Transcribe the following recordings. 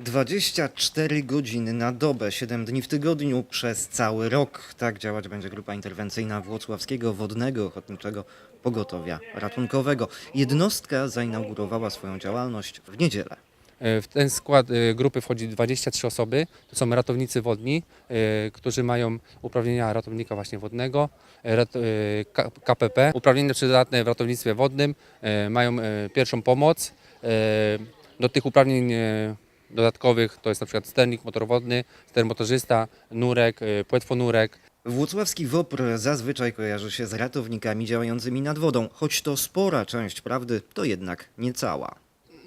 24 godziny na dobę, 7 dni w tygodniu przez cały rok. Tak działać będzie grupa interwencyjna Włocławskiego Wodnego Ochotniczego Pogotowia Ratunkowego. Jednostka zainaugurowała swoją działalność w niedzielę. E, W ten skład e, grupy wchodzi 23 osoby. To są ratownicy wodni, e, którzy mają uprawnienia ratownika właśnie wodnego, KPP, uprawnienia przydatne w ratownictwie wodnym, mają pierwszą pomoc. Do tych uprawnień dodatkowych to jest na przykład sternik motorowodny, ster motorzysta, nurek, e, płetwonurek. Włocławski WOPR zazwyczaj kojarzy się z ratownikami działającymi nad wodą, choć to spora część prawdy, to jednak nie cała.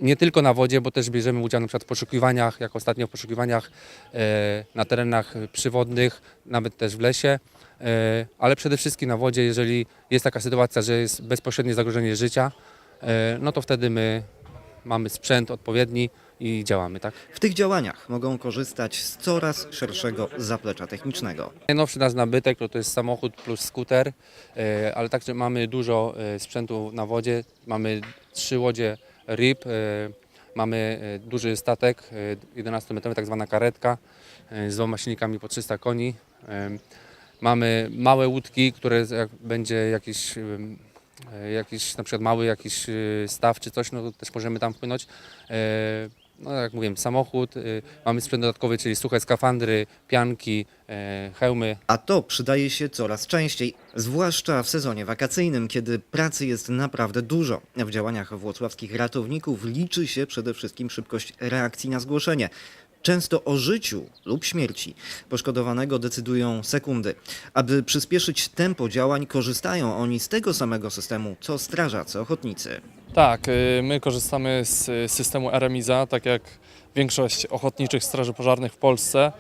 nie tylko na wodzie, bo też bierzemy udział na przykład w poszukiwaniach, jak ostatnio w poszukiwaniach e, na terenach przywodnych, nawet też w lesie, e, ale przede wszystkim na wodzie, jeżeli jest taka sytuacja, że jest bezpośrednie zagrożenie życia, e, no to wtedy my mamy sprzęt odpowiedni i działamy, tak? W tych działaniach mogą korzystać z coraz szerszego zaplecza technicznego. Najnowszy nasz nabytek to, to jest samochód plus skuter, e, ale także mamy dużo e, sprzętu na wodzie. Mamy trzy łodzie RIP, e, mamy duży statek, e, 11-metrowy, tak zwana karetka z dwoma silnikami po 300 koni. Mamy małe łódki, które jak będzie jakiś, jakiś na przykład mały jakiś staw czy coś, no to też możemy tam wpłynąć. No jak mówiłem, samochód, e, mamy sprzęt dodatkowy, czyli suche skafandry, pianki, e, hełmy. A to przydaje się coraz częściej, zwłaszcza w sezonie wakacyjnym, kiedy pracy jest naprawdę dużo. W działaniach włocławskich ratowników liczy się przede wszystkim szybkość reakcji na zgłoszenie. Często o życiu lub śmierci poszkodowanego decydują sekundy. Aby przyspieszyć tempo działań, korzystają oni z tego samego systemu co strażacy ochotnicy. Tak, y, my korzystamy z y, systemu RMIZA, tak jak większość ochotniczych straży pożarnych w Polsce.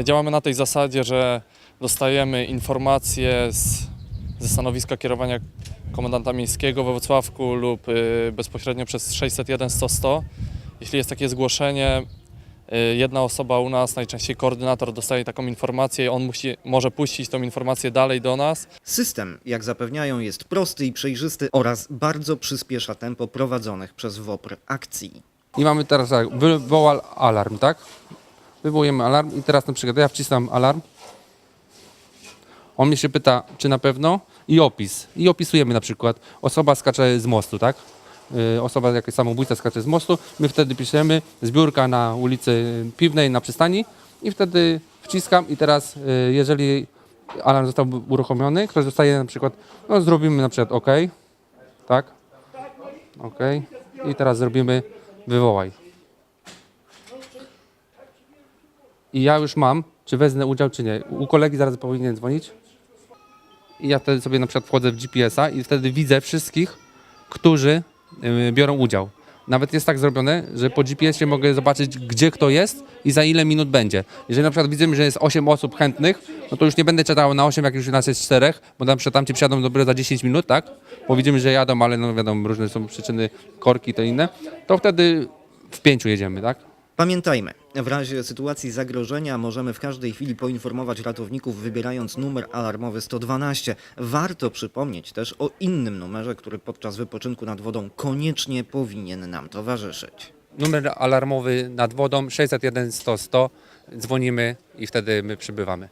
Y, Działamy na tej zasadzie, że dostajemy informacje z, ze stanowiska kierowania komendanta miejskiego we Wrocławku lub bezpośrednio przez 601 100 100. Jeśli jest takie zgłoszenie, jedna osoba u nas, najczęściej koordynator, dostaje taką informację, on musi, może puścić tą informację dalej do nas. System, jak zapewniają, jest prosty i przejrzysty oraz bardzo przyspiesza tempo prowadzonych przez WOPR akcji. I mamy teraz tak, wywołał alarm, tak? Wywołujemy alarm i teraz na przykład ja wcisnam alarm. On mnie się pyta, czy na pewno i opis. I opisujemy na przykład, osoba skacze z mostu, tak? Y, Osoba, jakaś samobójca skacze z mostu. My wtedy piszemy zbiórka na ulicy Piwnej na przystani i wtedy wciskam i teraz, y, jeżeli alarm został uruchomiony, ktoś dostaje na przykład, no zrobimy na przykład OK, tak? OK. I teraz zrobimy wywołaj. I ja już mam, czy wezmę udział, czy nie. U kolegi zaraz powinien dzwonić. I ja wtedy sobie na przykład wchodzę w GPS-a i wtedy widzę wszystkich, którzy biorą udział. Nawet jest tak zrobione, że po GPS-ie mogę zobaczyć, gdzie kto jest i za ile minut będzie. Jeżeli na przykład widzimy, że jest 8 osób chętnych, no to już nie będę czekał na 8, jak już nas jest 4, bo na przykład tamci przyjadą dopiero za 10 minut, tak? Bo widzimy, że jadą, ale no wiadomo, różne są przyczyny, korki to inne. To wtedy w pięciu jedziemy, tak? Pamiętajmy, w razie sytuacji zagrożenia możemy w każdej chwili poinformować ratowników wybierając numer alarmowy 112. Warto przypomnieć też o innym numerze, który podczas wypoczynku nad wodą koniecznie powinien nam towarzyszyć. Numer alarmowy nad wodą 601 100 100. Dzwonimy i wtedy my przybywamy.